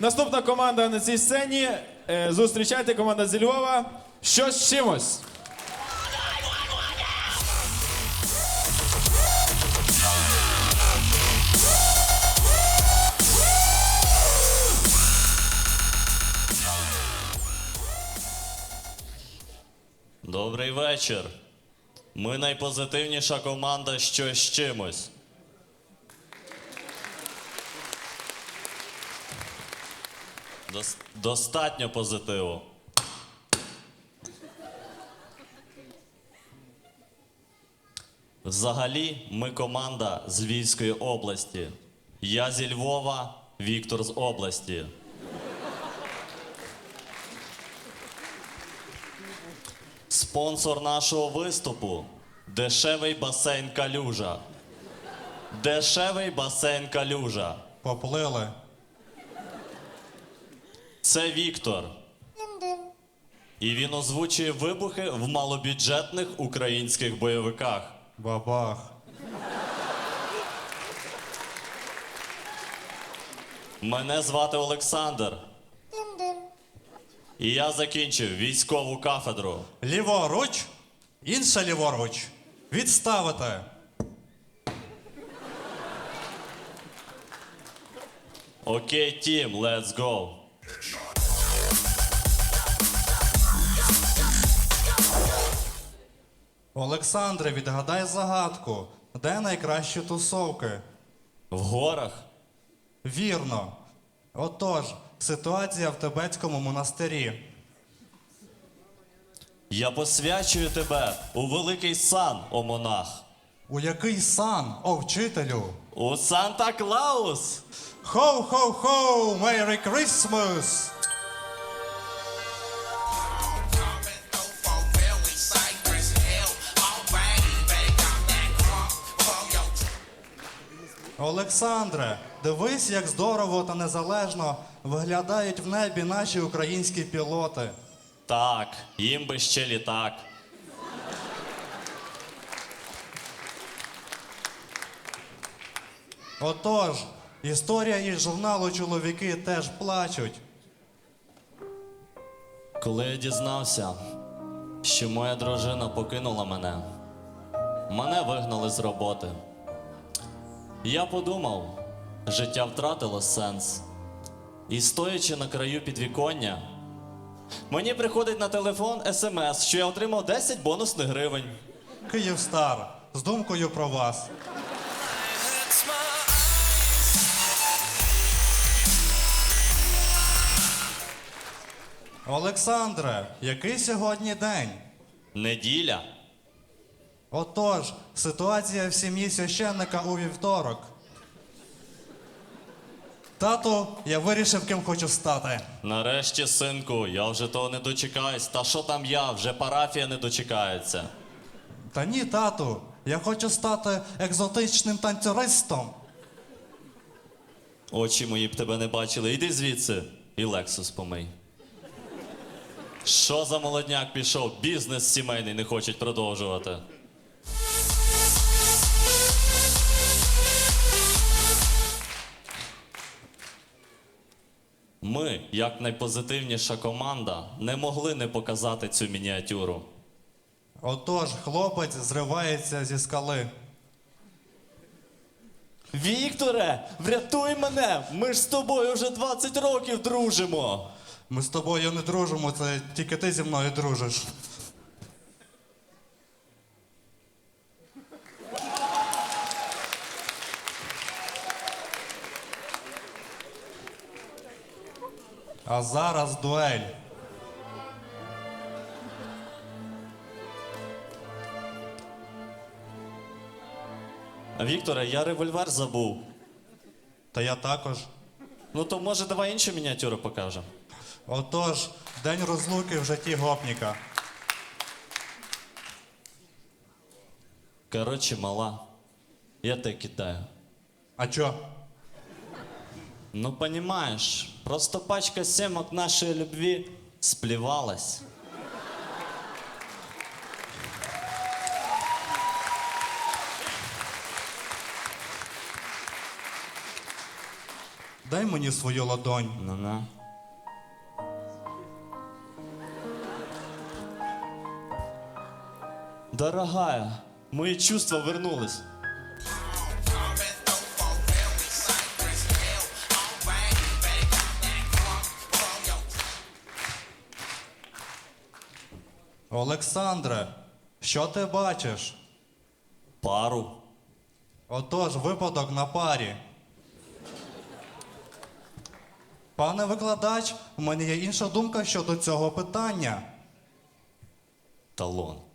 Наступна команда на цій сцені. Е, Зустрічайте команда зі Львова. Що з чимось. Добрий вечір. Ми найпозитивніша команда що з чимось. Дос- достатньо позитиву. Взагалі, ми команда з Львівської області. Я зі Львова, Віктор з області. Спонсор нашого виступу дешевий басейн Калюжа. Дешевий басейн Калюжа. Поплили. Це Віктор. І він озвучує вибухи в малобюджетних українських бойовиках. Бабах. Мене звати Олександр. І я закінчив військову кафедру. Ліворуч, інша ліворуч. Відставити. Окей, тім, let's go. Олександре, відгадай загадку. Де найкращі тусовки? В горах. Вірно. Отож, ситуація в Тибетському монастирі. Я посвячую тебе у великий сан, о монах. У який сан, о вчителю? У Санта Клаус. Хоу-хоу-хоу! Merry Christmas! Олександре, дивись, як здорово та незалежно виглядають в небі наші українські пілоти. Так, їм би ще літак. Отож, історія із журналу Чоловіки теж плачуть. Коли я дізнався, що моя дружина покинула мене, мене вигнали з роботи. Я подумав, життя втратило сенс. І стоячи на краю підвіконня, мені приходить на телефон смс, що я отримав 10 бонусних гривень. Київстар з думкою про вас. Олександре, який сьогодні день? Неділя. Отож, ситуація в сім'ї священника у вівторок. Тату, я вирішив, ким хочу стати. Нарешті, синку, я вже того не дочекаюсь. Та що там я? Вже парафія не дочекається. Та ні, тату, я хочу стати екзотичним танцюристом. Очі мої б тебе не бачили. Іди звідси. І Лексус помий. Що за молодняк пішов? Бізнес сімейний не хочуть продовжувати. Ми, як найпозитивніша команда, не могли не показати цю мініатюру. Отож, хлопець зривається зі скали. Вікторе, врятуй мене! Ми ж з тобою вже 20 років дружимо. Ми з тобою не дружимо, це тільки ти зі мною дружиш. А зараз дуель. Вікторе, я револьвер забув. Та я також. Ну то може давай іншу мініатюру покажемо. Отож, день розлуки в житті гопніка. Коротше, мала, я тебе кидаю. А чо? Ну, понимаешь, просто пачка семок нашей любви сплевалась. дай мені свою ладонь. Ну-ну. Дорогая, мои чувства вернулись. Олександре, що ти бачиш? Пару. Отож, випадок на парі. Пане викладач, у мене є інша думка щодо цього питання. Талон.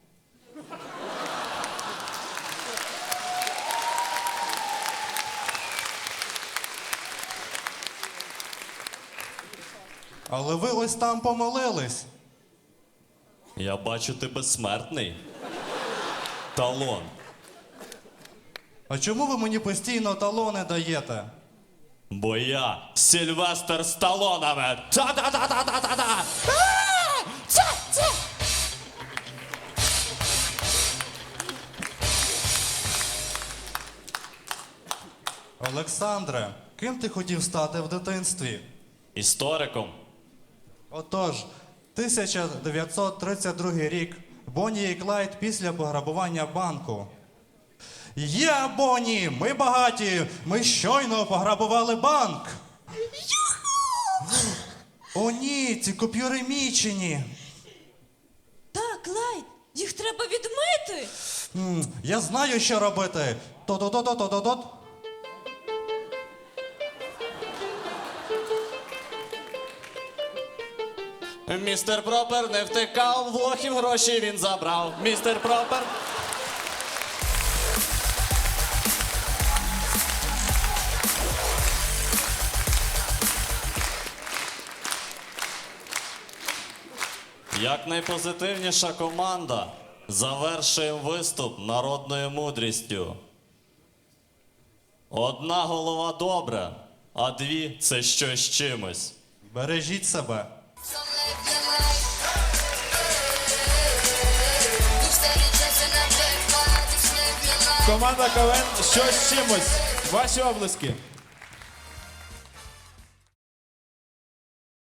Але ви ось там помилились. Я бачу, ти безсмертний. Талон. А чому ви мені постійно талони даєте? Бо я Сильвестр з талонами. Та-та-та-та-та-та-та! Олександре, ким ти хотів стати в дитинстві? Істориком. Отож, 1932 рік. Бонні і Клайд після пограбування банку. Є, Бонні, ми багаті. Ми щойно пограбували банк. О, ні, ці купюри мічені. Так, Лайт, їх треба відмити. М, я знаю, що робити. То-то-то-то-то-то. Містер Пропер не втикав, в лохів гроші він забрав. Містер Пропер. Як найпозитивніша команда завершуємо виступ народною мудрістю. Одна голова добре, а дві це щось з чимось. Бережіть себе. Команда КВН щось чимось. Ваші облески.